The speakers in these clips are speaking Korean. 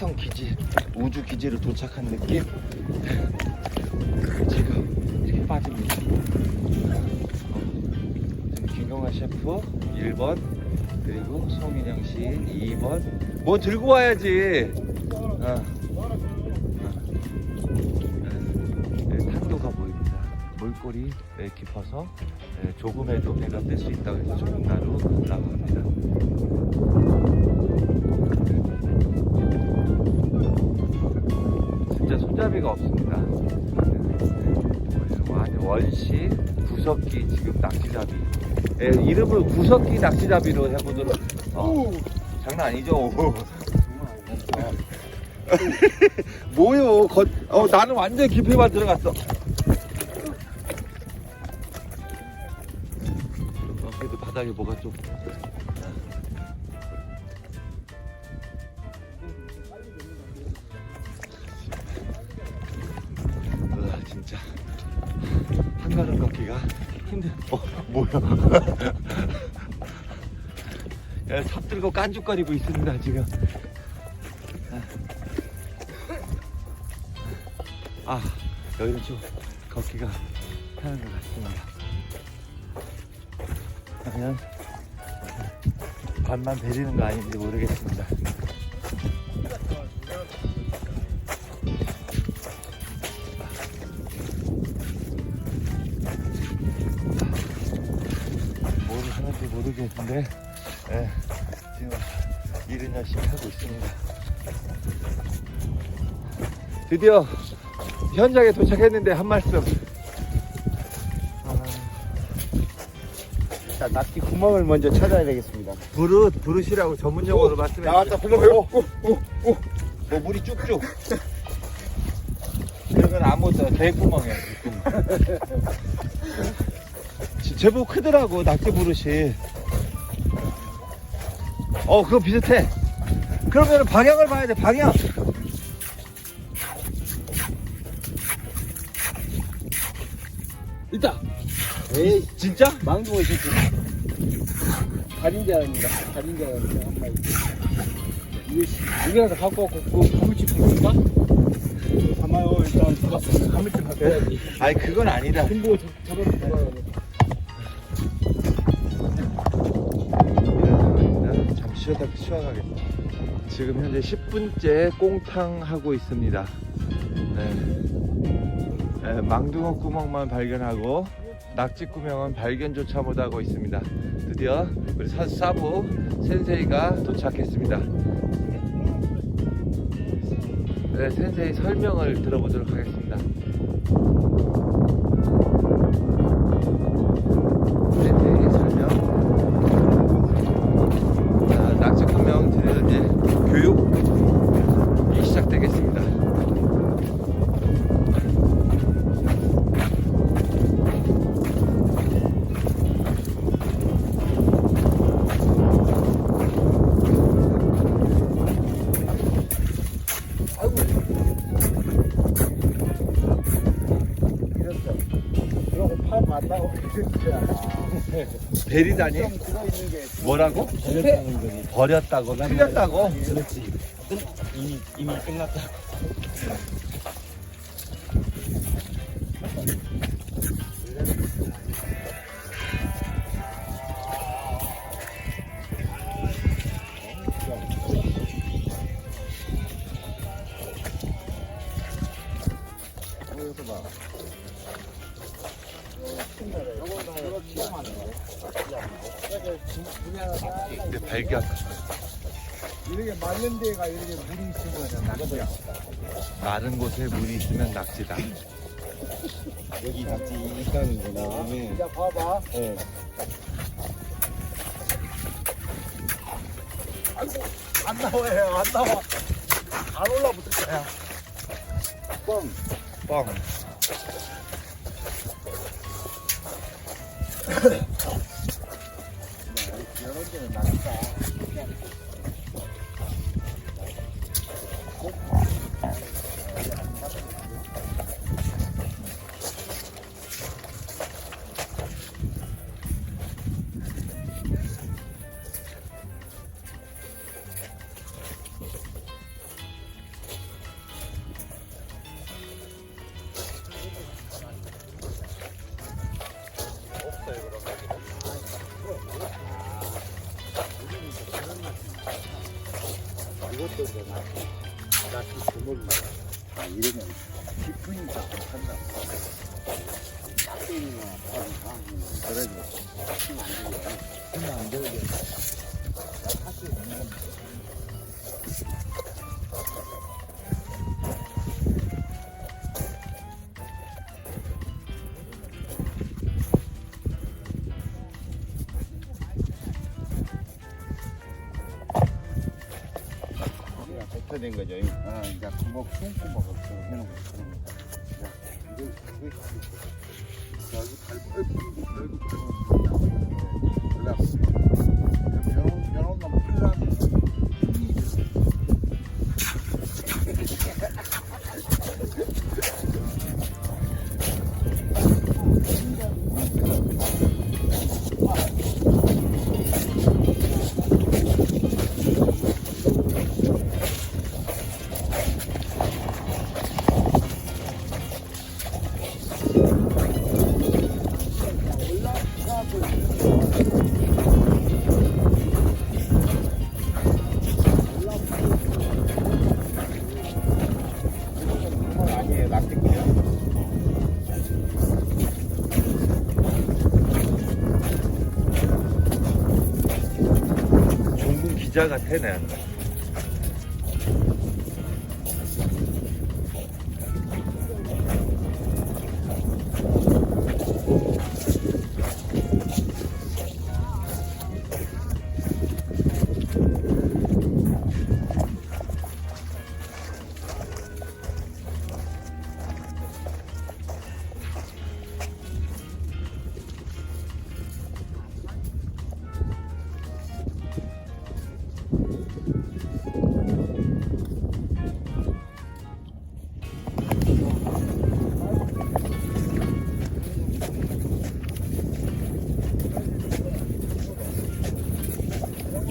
화성 기지, 우주 기지로 도착한 느낌. 지금 이렇게 빠집니다. 어, 지금 김경화 셰프 1번, 그리고 송인영 씨 2번. 뭐 들고 와야지. 어. 네, 탄도가 보입니다. 물골이 네, 깊어서 네, 조금에도 배가 뜰수 있다고 해서 조금 나루 나갑니다. 손잡이가 없습니다. 네, 완전 원시 구석기 지금 낚시잡이. 네, 이름을 구석기 낚시잡이로 해보도록. 어, 장난 아니죠? 뭐요? 거, 어, 나는 완전 깊이만 들어갔어. 어, 그래도 바닥에 뭐가 좀. 깐죽거리고 있습니다, 지금. 아, 여기는 좀 걷기가 편한 것 같습니다. 과연 반만 베리는 거 아닌지 모르겠습니다. 모르겠는데, 예, 지금 일은 열심히 하고 있습니다. 드디어 현장에 도착했는데 한 말씀. 자, 낙지 구멍을 먼저 찾아야 되겠습니다. 부릇 부릇이라고 전문 용어로 말씀해 나왔다, 주세요. 구멍. 오, 오, 오, 오. 뭐 물이 쭉쭉. 건 아무것도. 대구멍이야. 대구멍. 지- 제법 크더라고 낙지 부릇이. 어 그거 비슷해. 그러면 방향을 봐야 돼 방향. 있다. 에이, 진짜? 망둥어 새끼. 달인자 아닌가? 달인자 아닌가? 한 마리. 이게 씨, 여기 가서 갖고 왔고, 그거 가물치 풀까? 담아요. 일단. 가물치 바꿔야지. 아니 그건 아니다. 근보 잡아서 잡아야 돼. 이 쉬었다 쉬어가겠습니다. 지금 현재 10분째 꽁탕 하고 있습니다. 네. 네, 망둥어 구멍만 발견하고 낙지 구멍은 발견조차 못하고 있습니다. 드디어 우리 사, 사부 센세이가 도착했습니다. 네, 센세이 설명을 들어보도록 하겠습니다. 베리다니? 뭐라고? 버렸다고? 틀렸다고? 그렇지. 이미, 이미 끝났다. 이제 발견. 이렇게 마른 데가 이렇게 물이 있으면 낙지야. 마른 곳에 물이 있으면 낙지다. 여기 낙지 있다는 거 나오면. 자, 봐봐. 예. 아이고, 안 나와요, 안 나와. 안 올라붙을 거야. 뻥. 뻥. 안 되겠다. 할수 있는 건 우리가 뱉어낸 거죠. 아, 이제 구멍 콩구멍을 해놓은 거. 여기 발, 여기 발, 올라가. 같아 내 본격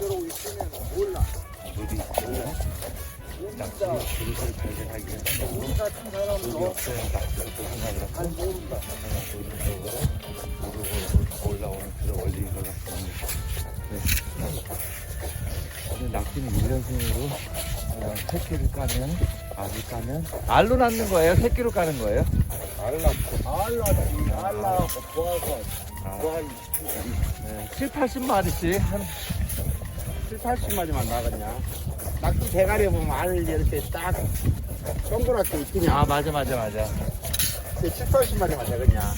우리 역사로 있으면 몰라 물이 있고 낙지 그릇을 발견하기 위해서 우리 같은 물이 사람은 없어야 낙지를 또 생각을 잘 하고 모른다 오른쪽으로 무릎으로 올라오는 그런 원리인 것 같습니다. 네. 근데 낙지는 1년생으로 어, 새끼를 까면 알을 까면 알로 낳는 거예요? 새끼로 까는 거예요? 알라고 알라고 알라고 보아서 아, 보아 네. 7, 80마리씩 한 7, 80마리만 나갔냐 낙지 대가리 보면 알 이렇게 딱 동그랗게 있더냐 아 맞아 맞아 맞아 7, 80마리만 되겠냐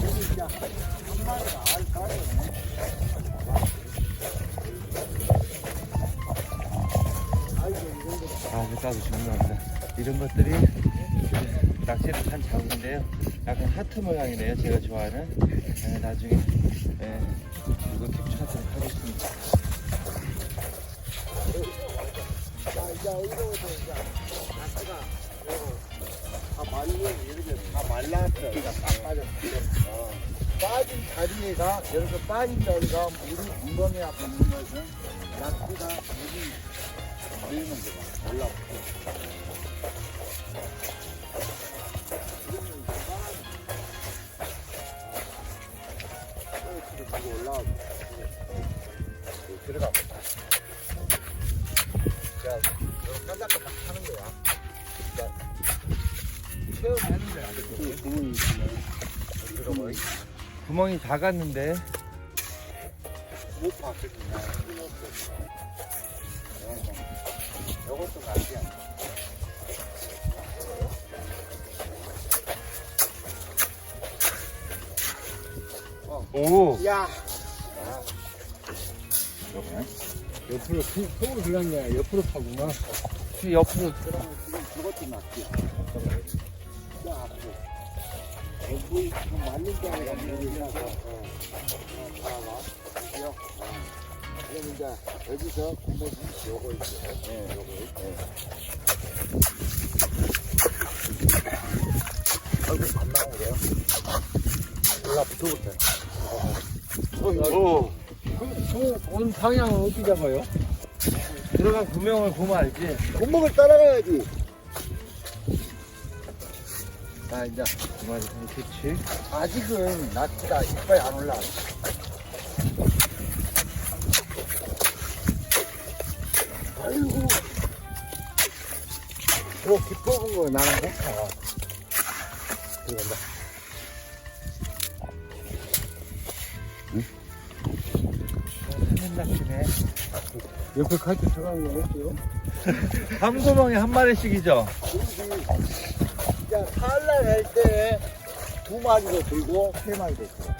진짜 한 마리가 알 까네 아, 까도 중요합니다. 이런 것들이 낚시를 한 장인데요. 약간 하트 모양이네요. 제가 좋아하는. 네, 나중에 네, 이거 캡처하도록 하겠습니다. 이제 어디로 이제 낙지가 다 말려 이렇게 다 말랐어. 낙지가 딱 빠졌어. 어. 빠진 자리가 여기서 빠진 자리가 물이 엉덩이 앞에 있는 것은 낙지가 물이 밀는 거야. 올라오고. 구멍이 작았는데. 못 봤거든요 이것도 낫지 않아 오. 야. 옆으로 통- 통을 들어간 게 아니라 옆으로 파구나. 옆으로. 그러면 지금 저것도 낫지 야 앞으로 여기 지금 맞는 게 아니라 여기서 어, 어, 봐봐 그죠? 어. 그럼 이제 여기서 구멍이 요거 있죠 네, 요거 네. 얼굴 안 나오게요 올라 붙어볼게요 오 그, 온 방향은 어디 잡아요? 들어간 구멍을 보면 알지 구멍을 따라가야지 자 이제 그만 그렇지 아직은 낫지가 이빨이 안 올라. 아이고. 저 깊어본 거 나는 못 가 들어간다 낚시네. 옆에 칼집 들어간 거 없어요? 한 구멍에 한 마리씩이죠 자 산란 할때 두 마리도 들고 세 마리도 들고?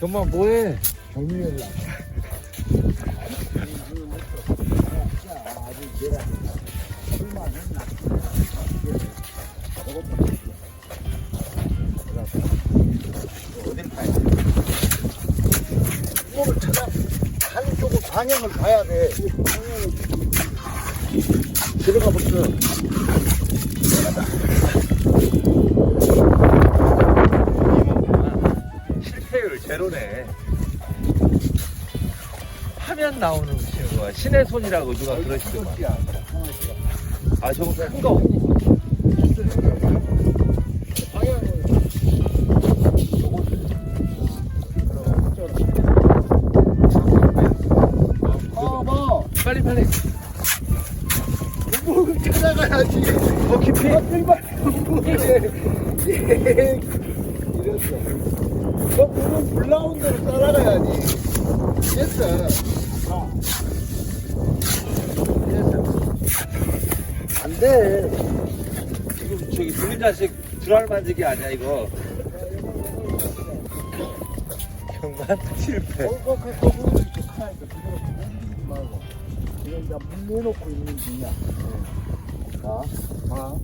정말 뭐해 돼? 구멍을 찾아. 한쪽을 방향을 봐야 돼 들어가 보세요 실패율 제로네. 하면 나오는 친구가 신의 손이라고 누가 그러시더만. 아 저거 큰거. 어머 빨리 빨리 구멍을 찾아가야지 더 깊이 예, 이랬어. 저 물은 물 나온 대로 따라가야지. 됐어. 어. 됐어. 안 돼. 지금 저기 불린 자식 드랄 만지기 아니야 이거 경만 실패 어, 그, 그, 부분이 좀 크니까 그대로 움직이지 말고. 이건 이제 물 내놓고 있는 중이야. 자, 봐.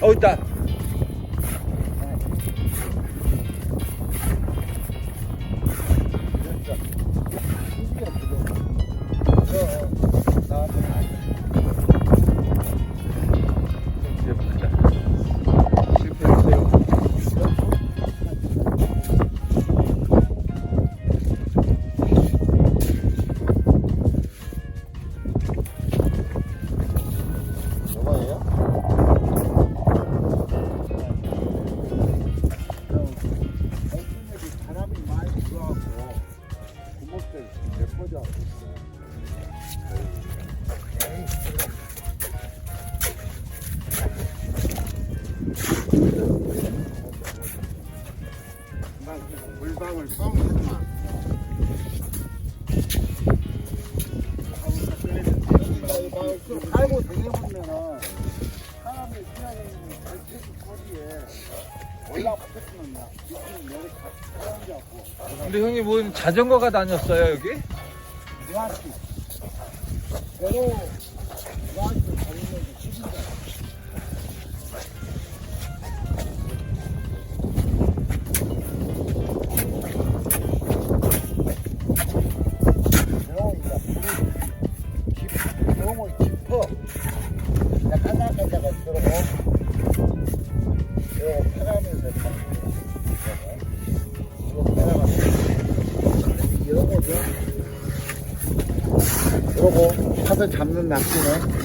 어 있다 물방울 뻥 하지 마. 좀 알고 다녀보면은 사람이 발치기 소리에 올라붙었으면 나 근데 형님 뭐 자전거가 다녔어요 여기? 노아씨 배 잡는 낚시는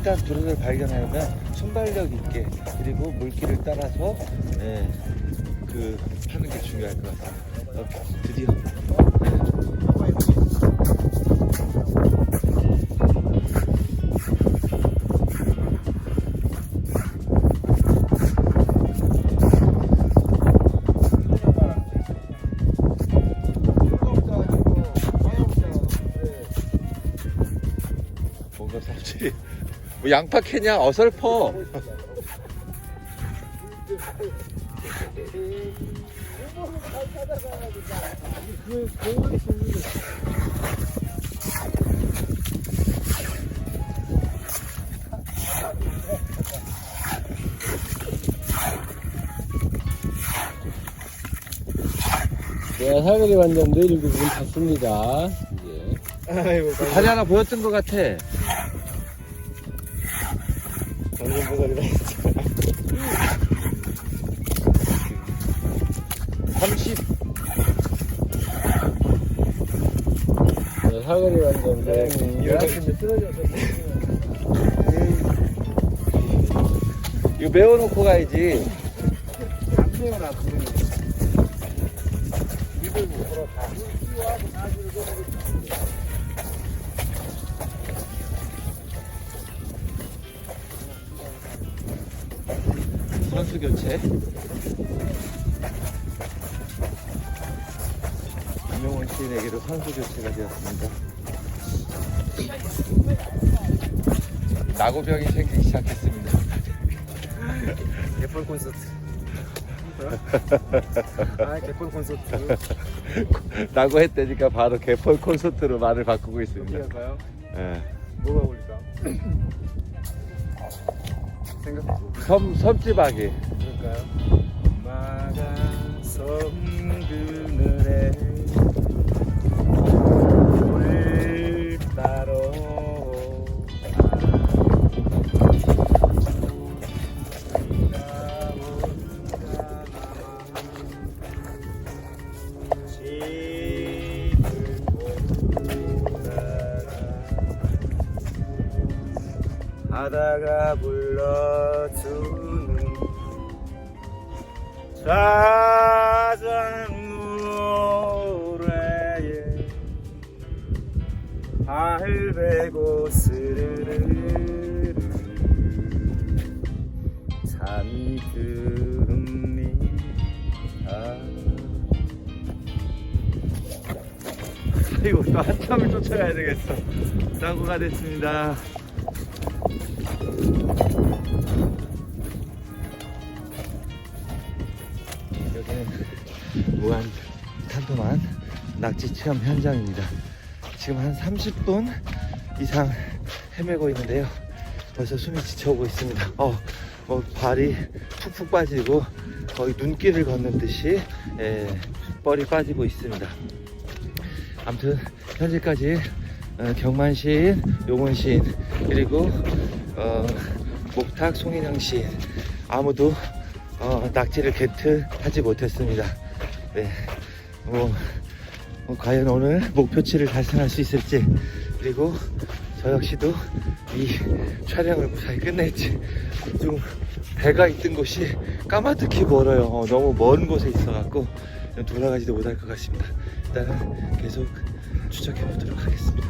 일단 두루를 발견하려면 순발력 있게 그리고 물길을 따라서 네, 그 하는 게 중요할 것 같습니다. 어, 드디어 양파 캐냐 어설퍼 네, 살거리 완전도 일부 분 탔습니다. 이제. 아이고, 다리 하나 보였던 것 같아 완전도. 열악인데 쓰러져서. 이거 메워놓고 가야지 안 되어라, 그러면. 못 걸었다. 이와하고 나중에 선수 교체 김용원 시인에게도 선수 교체가 되었습니다 낙오병이 생기기 시작했습니다 개펄 콘서트. 아, 개펄 콘서트. 낙오했다니까 바로 개펄 콘서트로 말을 바꾸고 있습니다 할까요? 예. 뭐가 올릴까? 생각 섬, 섬지박이 그럴까요? 마간 섬 그늘에 바다가 불러주는 자장 노래에 알배고 스르르르 잠이 듭니다 아이고 또 한참을 쫓아가야 되겠어. 사고가 됐습니다 여기는 무한 탄도만 낙지 체험 현장입니다. 지금 한 30분 이상 헤매고 있는데요. 벌써 숨이 지쳐오고 있습니다. 어, 뭐 발이 푹푹 빠지고 거의 눈길을 걷는 듯이 예, 뻘이 빠지고 있습니다. 아무튼 현재까지 어, 경만시인, 용원시인 그리고 어, 목탁 송인영 시인 아무도 어, 낙지를 개트하지 못했습니다. 네, 뭐, 뭐 과연 오늘 목표치를 달성할 수 있을지 그리고 저 역시도 이 촬영을 무사히 끝낼지 좀 배가 있던 곳이 까마득히 멀어요. 어, 너무 먼 곳에 있어갖고 돌아가지도 못할 것 같습니다. 일단은 계속 추적해 보도록 하겠습니다.